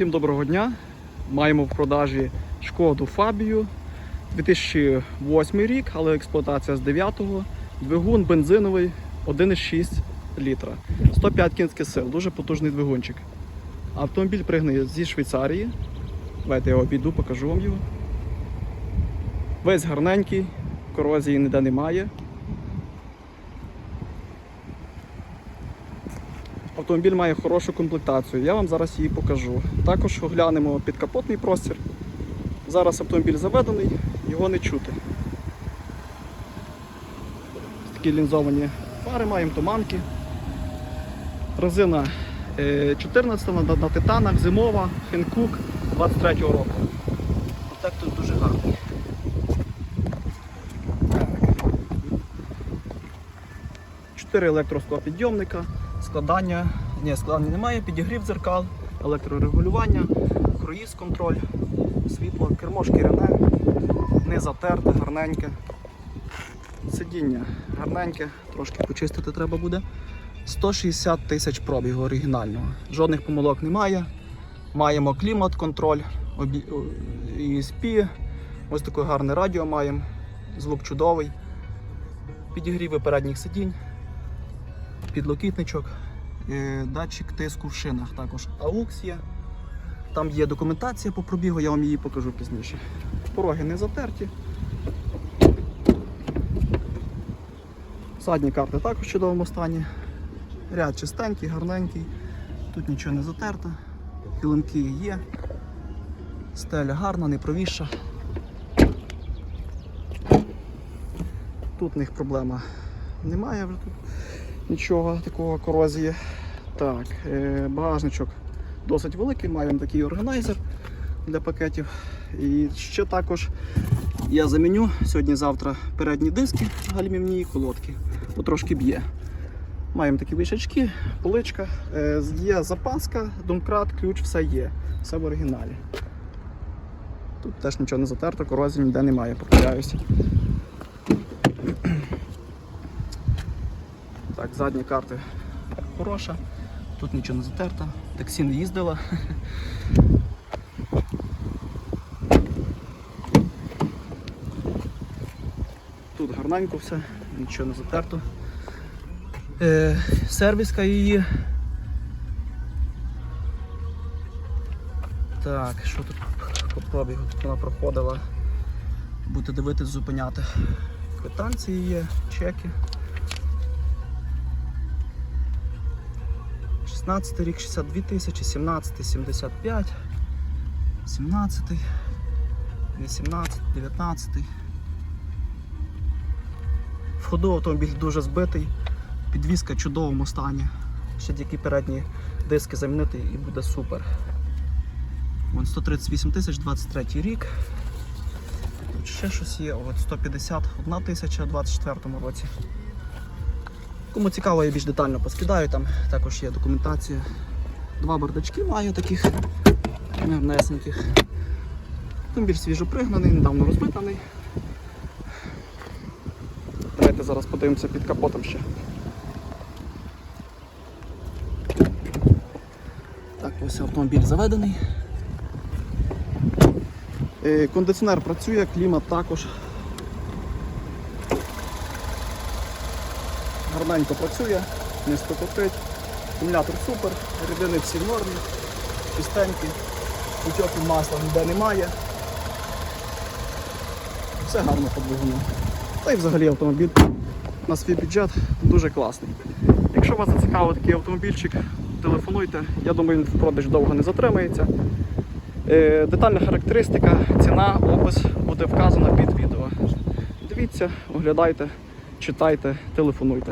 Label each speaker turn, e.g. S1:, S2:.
S1: Всім доброго дня. Маємо в продажі шкоду Фабію 2008 рік, але експлуатація з 9-го. Двигун бензиновий 1,6 літра. 105 кінських сил, дуже потужний двигунчик. Автомобіль пригнаний зі Швейцарії. Давайте я його обійду, покажу вам його. Весь гарненький, корозії ніде немає. Автомобіль має хорошу комплектацію. Я вам зараз її покажу. Також оглянемо підкапотний простір. Зараз автомобіль заведений, його не чути. Такі лінзовані фари маємо, туманки. Резина е, 14 на, на титанах, зимова, Хенкук 23-го року. Отак тут дуже гарний. Чотири електросклопідйомника, складання, ні, складання немає, підігрів дзеркал, електрорегулювання, круїз контроль, світло, кермо шкіряне, не затерте, гарненьке. Сидіння гарненьке, трошки почистити треба буде. 160 тисяч пробігу оригінального. Жодних помилок немає. Маємо клімат-контроль, обі- ESP, ось таке гарне радіо маємо, звук чудовий. Підігріви передніх сидінь, підлокітничок, датчик тиску в шинах також. AUX є. Там є документація по пробігу, я вам її покажу пізніше. Пороги не затерті. Задні карти також в чудовому стані. Ряд чистенький, гарненький. Тут нічого не затерто. Килимки є. Стеля гарна, не провіша. Тут в них проблема немає тут нічого такого корозії. Так, е, багажничок досить великий, маємо такий органайзер для пакетів. І ще також я заміню сьогодні-завтра передні диски гальмівні і колодки, бо трошки б'є. Маємо такі вишачки, поличка, е, є запаска, домкрат, ключ, все є. Все в оригіналі. Тут теж нічого не затерто, корозії ніде немає, повторяюся. Так, задні карти хороша, тут нічого не затерто, таксі не їздила. Тут гарненько все, нічого не затерто. Е, сервіска її. Так, що тут по пробігу? Тут вона проходила. Будете дивитись, зупиняти. Квитанції є, чеки. 16 рік 62 тисячі, 17 75, 17, 18, 19. В ходу автомобіль дуже збитий, підвізка в чудовому стані. Ще тільки передні диски замінити і буде супер. Вон 138 тисяч, 23 рік. Тут ще щось є, от 151 тисяча у 24 році. Кому цікаво, я більш детально поскидаю, там також є документація. Два бардачки маю таких внесеньких. Автомобіль свіжо пригнаний, недавно розбитаний. Давайте зараз подивимося під капотом ще. Так, ось автомобіль заведений. Е, Кондиціонер працює, клімат також. Гарненько працює, не стокотить. Акумулятор супер, рідини всі в нормі, чистенькі, утьоків масла ніде немає. Все гарно по двигуну. Та й взагалі автомобіль на свій бюджет дуже класний. Якщо вас зацікавив такий автомобільчик, телефонуйте. Я думаю, він в продаж довго не затримається. Е, Детальна характеристика, ціна, опис буде вказана під відео. Дивіться, оглядайте, читайте, телефонуйте.